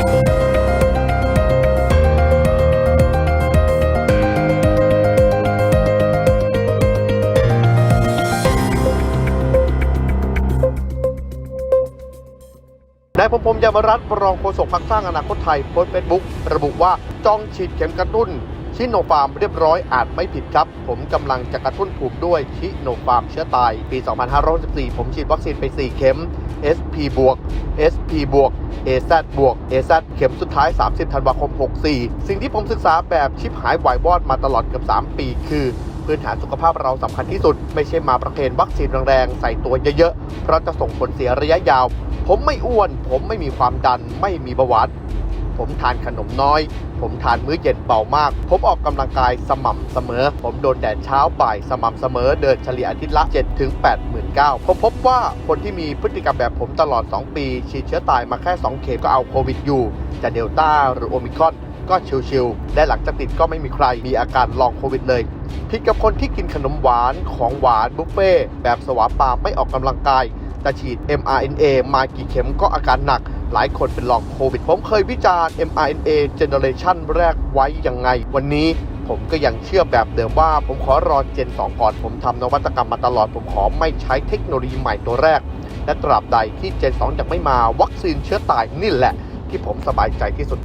นายพรมพรมยามรัตน์รองโฆษกพรรคสร้างอนาคตไทยโพสต์เฟซบุ๊กระบุว่าจองฉีดเข็มกระตุ้น ชิโนฟาร์มเรียบร้อยอาจไม่ผิดครับ ผมกำลังจะกระตุ้นภูมิด้วยชิโนฟาร์มเชื้อตาย ปี 2564 ผมฉีดวัคซีนไป 4 เข็ม SP บวก SP บวก AZ บวก AZ เข็มสุดท้าย 30 ธันวาคม 64 สิ่งที่ผมศึกษาแบบชิปหายวายวอดมาตลอดเกือบ 3 ปี คือพื้นฐานสุขภาพเราสำคัญที่สุด ไม่ใช่มาประเคนวัคซีนแรงๆ ใส่ตัวเยอะๆ เพราะจะส่งผลเสียระยะยาว ผมไม่อ้วน ผมไม่มีความดัน ไม่มีเบาหวาน ผมทานขนมน้อย ผมทานมื้อเย็นเบามาก ผมออกกำลังกายสม่ำเสมอ ผมโดนแดดเช้าบ่ายสม่ำเสมอ เดินเฉลี่ยอาทิตย์ละ7ถึง8 9 0 0 0ผมพบว่าคนที่มีพฤติกรรมแบบผมตลอด 2 ปี ฉีดเชื้อตายมาแค่ 2 เข็มก็เอาโควิดอยู่ จะเดลต้าหรือโอมิครอนก็ชิวๆและหลังจากติดก็ไม่มีใครมีอาการลองโควิดเลยผิดกับคนที่กินขนมหวานของหวานบุฟเฟ่แบบสวาปาไม่ออกกำลังกาย แต่ฉีด mRNA มากี่เข็มก็อาการหนัก หลายคนเป็นลองโควิด ผมเคยวิจารณ์ mRNA Generation แรกไว้ยังไง วันนี้ผมก็ยังเชื่อแบบเดิมว่า ผมขอรอเจน 2 ก่อน ผมทำนวัตกรรมมาตลอด ผมขอไม่ใช้เทคโนโลยีใหม่ตัวแรก และตราบใดที่เจน 2 ยังไม่มาวัคซีนเชื้อตายนี่แหละ ที่ผมสบายใจที่สุด